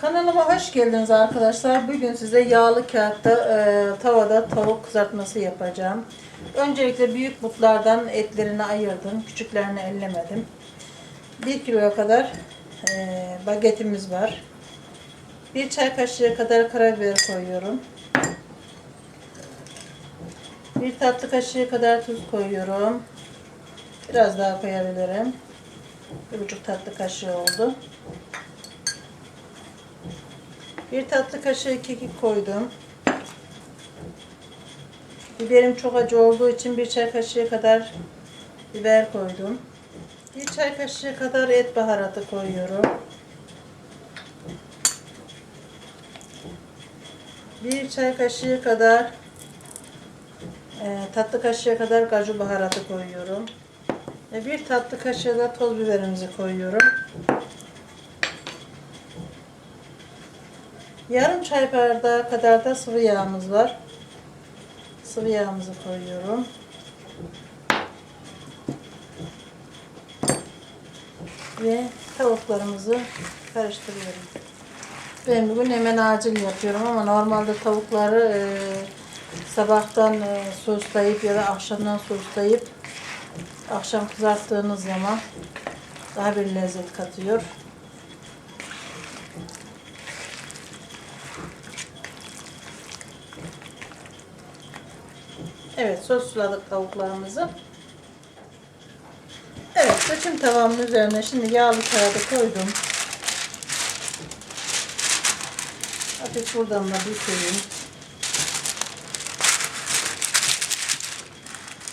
Kanalıma hoş geldiniz arkadaşlar. Bugün size yağlı kağıtta e, tavada tavuk kızartması yapacağım. Öncelikle büyük butlardan etlerini ayırdım. Küçüklerini ellemedim. 1 kiloya kadar e, bagetimiz var. 1 çay kaşığı kadar karabiber koyuyorum. 1 tatlı kaşığı kadar tuz koyuyorum. Biraz daha koyabilirim. 1,5 tatlı kaşığı oldu. Bir tatlı kaşığı kekik koydum. Biberim çok acı olduğu için bir çay kaşığı kadar biber koydum. Bir çay kaşığı kadar et baharatı koyuyorum. Bir çay kaşığı kadar e, tatlı kaşığı kadar kaju baharatı koyuyorum. Ve bir tatlı kaşığı da toz biberimizi koyuyorum. Yarım çay bardağı kadar da sıvı yağımız var. Sıvı yağımızı koyuyorum. Ve tavuklarımızı karıştırıyorum. Ben bugün hemen acil yapıyorum ama normalde tavukları e, sabahtan e, soslayıp ya da akşamdan soslayıp akşam kızarttığınız zaman daha bir lezzet katıyor. Evet sosladık tavuklarımızı. Evet seçim tavamın üzerine şimdi yağlı kağıdı koydum. Hafif buradan da bükeyim.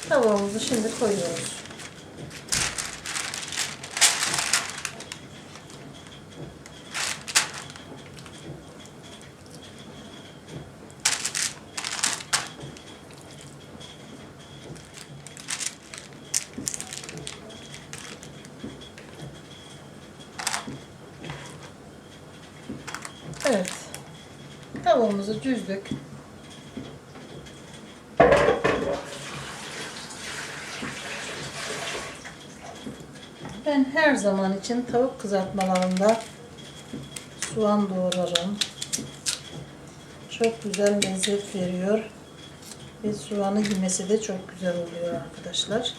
Tavamızı şimdi koyuyoruz. Evet. Tavuğumuzu düzdük. Ben her zaman için tavuk kızartmalarında soğan doğrarım. Çok güzel lezzet veriyor. Ve soğanı yemesi de çok güzel oluyor arkadaşlar.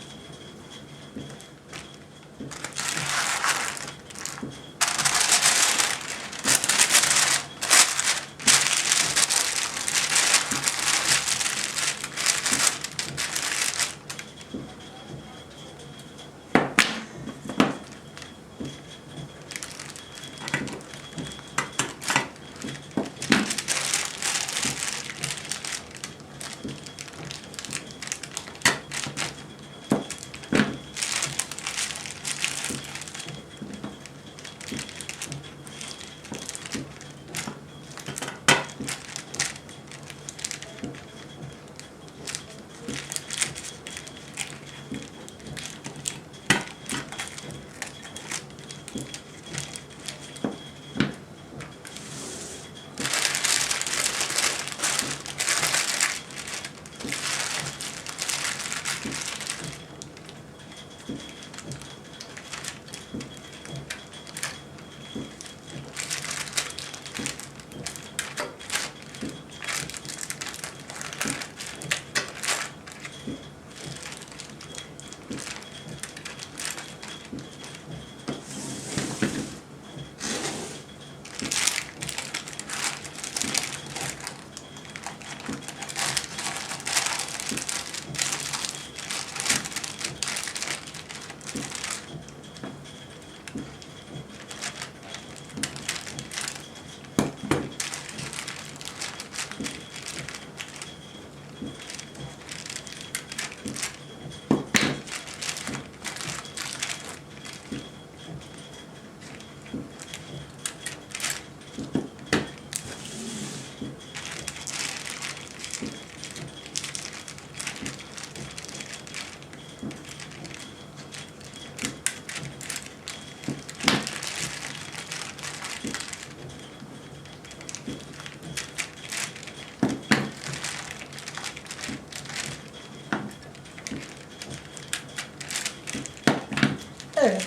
Evet.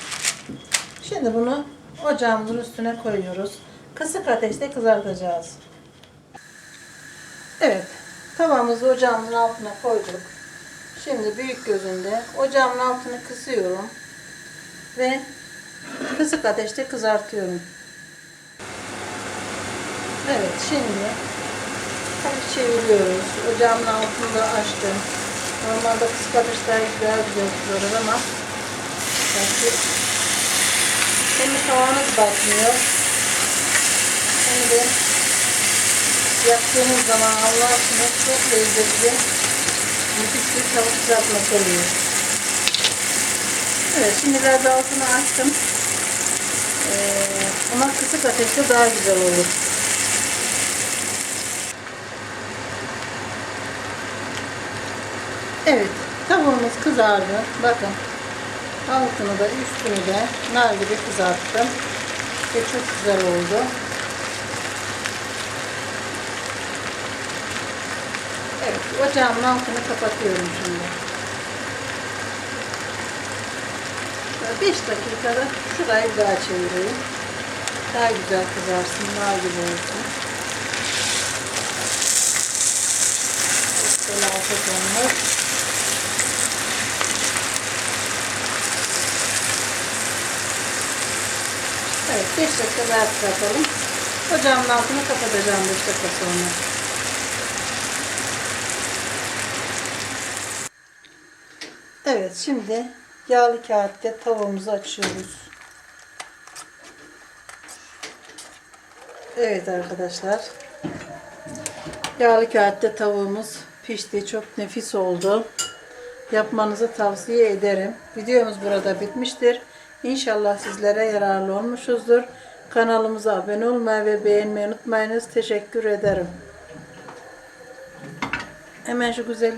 Şimdi bunu ocağımızın üstüne koyuyoruz. kısık ateşte kızartacağız. Evet, tavamızı ocağımızın altına koyduk. Şimdi büyük gözünde ocağımın altını kısıyorum ve kısık ateşte kızartıyorum. Evet, şimdi çeviriyoruz. Ocağımın altını da açtım. Normalde kısık ateşte daha güzel kızarır ama belki hem tavanız batmıyor hem de yaptığınız zaman anlarsınız çok lezzetli müthiş bir tavuk kızartması oluyor. Evet şimdi biraz altını açtım. Ee, ama kısık ateşte daha güzel olur. Evet tavuğumuz kızardı. Bakın altını da üstünü de nar gibi kızarttım. Ve çok güzel oldu. Evet, ocağımın altını kapatıyorum şimdi. 5 dakikada şurayı bir daha çevireyim. Daha güzel kızarsın, nar gibi olsun. Çok felaket olmuş. Evet, 5 dakika daha kısaltalım. Ocağımın altını kapatacağım 5 dakika sonra. Evet şimdi yağlı kağıtta tavuğumuzu açıyoruz. Evet arkadaşlar. Yağlı kağıtta tavuğumuz pişti. Çok nefis oldu. Yapmanızı tavsiye ederim. Videomuz burada bitmiştir. İnşallah sizlere yararlı olmuşuzdur. Kanalımıza abone olmayı ve beğenmeyi unutmayınız. Teşekkür ederim. Hemen şu güzel